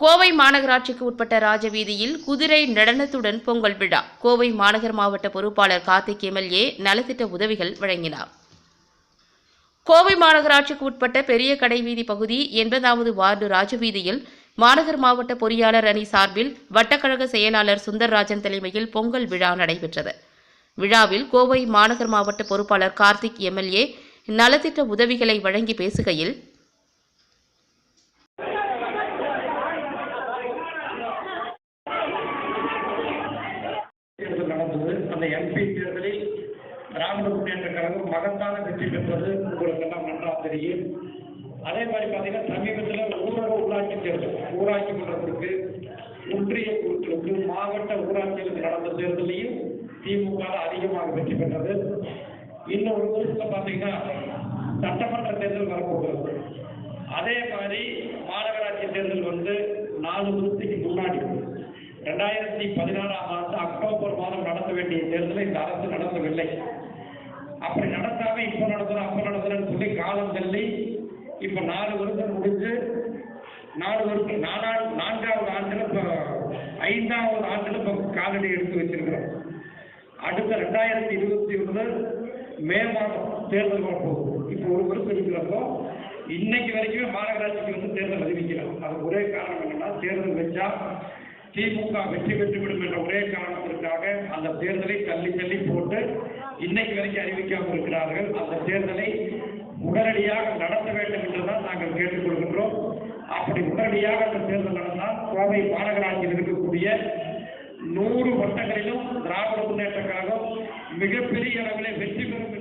கோவை மாநகராட்சிக்கு உட்பட்ட ராஜவீதியில் குதிரை நடனத்துடன் பொங்கல் விழா. கோவை மாநகர் மாவட்ட பொறுப்பாளர் கார்த்திக் எம்எல்ஏ நலத்திட்ட உதவிகள் வழங்கினார். கோவை மாநகராட்சிக்கு உட்பட்ட பெரிய கடைவீதி பகுதி எண்பதாவது வார்டு ராஜவீதியில் மாநகர் மாவட்ட பொறியாளர் அணி சார்பில் வட்டக்கழக செயலாளர் சுந்தர்ராஜன் தலைமையில் பொங்கல் விழா நடைபெற்றது. விழாவில் கோவை மாநகர் மாவட்ட பொறுப்பாளர் கார்த்திக் எம்எல்ஏ நலத்திட்ட உதவிகளை வழங்கி பேசுகையில் தேர்தல் நடந்தது அந்த எம்பி தேர்தலில் திராவிட முன்னேற்ற கழகம் மகத்தான வெற்றி பெற்றது. உங்களுக்கு எல்லாம் நன்றாக தெரியும் அதே மாதிரி பார்த்தீங்கன்னா சமீபத்தில் ஊரக உள்ளாட்சி தேர்தல் ஊராட்சி மன்றத்திற்கு ஒன்றிய குழுக்களுக்கு மாவட்ட ஊராட்சிகளுக்கு நடந்த தேர்தலையும் திமுக அதிகமாக வெற்றி பெற்றது. இன்னும் ஒரு வருஷத்தில் பார்த்தீங்கன்னா சட்டமன்ற தேர்தல் வரப்போகிறது. அதே மாதிரி மாநகராட்சி தேர்தல் வந்து நாலு வருஷத்துக்கு ரெண்டாயிரத்தி பதினாறாம் ஆண்டு அக்டோபர் மாதம் நடத்த வேண்டிய தேர்தலை இந்த அரசு நடத்தவில்லை அப்படி நடத்தாம இப்ப நடத்தணும் அப்ப நடத்தணும்னு சொல்லி காலம் தள்ளி இப்ப நாலு வருஷம் முடிஞ்சு நாலு வருஷம் நாலாவது நான்காவது ஆண்டுல இப்ப ஐந்தாவது ஆண்டுல இப்ப காலடி எடுத்து வச்சிருக்கிறோம். அடுத்த ரெண்டாயிரத்தி இருபத்தி ஒண்ணு மே மாதம் தேர்தல் வரப்போகுது இப்போ ஒரு வருஷம் இருக்கிறப்போ இன்னைக்கு வரைக்குமே மாநகராட்சிக்கு வந்து தேர்தல் அறிவிக்கிறோம் அது ஒரே காரணம் என்னன்னா தேர்தல் வச்சா திமுக வெற்றி பெற்றுவிடும் என்ற ஒரே காரணத்திற்காக அந்த தேர்தலை தள்ளி தள்ளி போட்டு இன்னைக்கு வரைக்கும் அறிவிக்காமல் இருக்கிறார்கள். அந்த தேர்தலை உடனடியாக நடத்த வேண்டும் என்றுதான் நாங்கள் கேட்டுக்கொள்கின்றோம். அப்படி உடனடியாக அந்த தேர்தல் நடந்தால் கோவை மாநகராட்சியில் இருக்கக்கூடிய நூறு வட்டங்களிலும் திராவிட முன்னேற்ற கழகம் மிகப்பெரிய அளவிலே வெற்றி பெறும்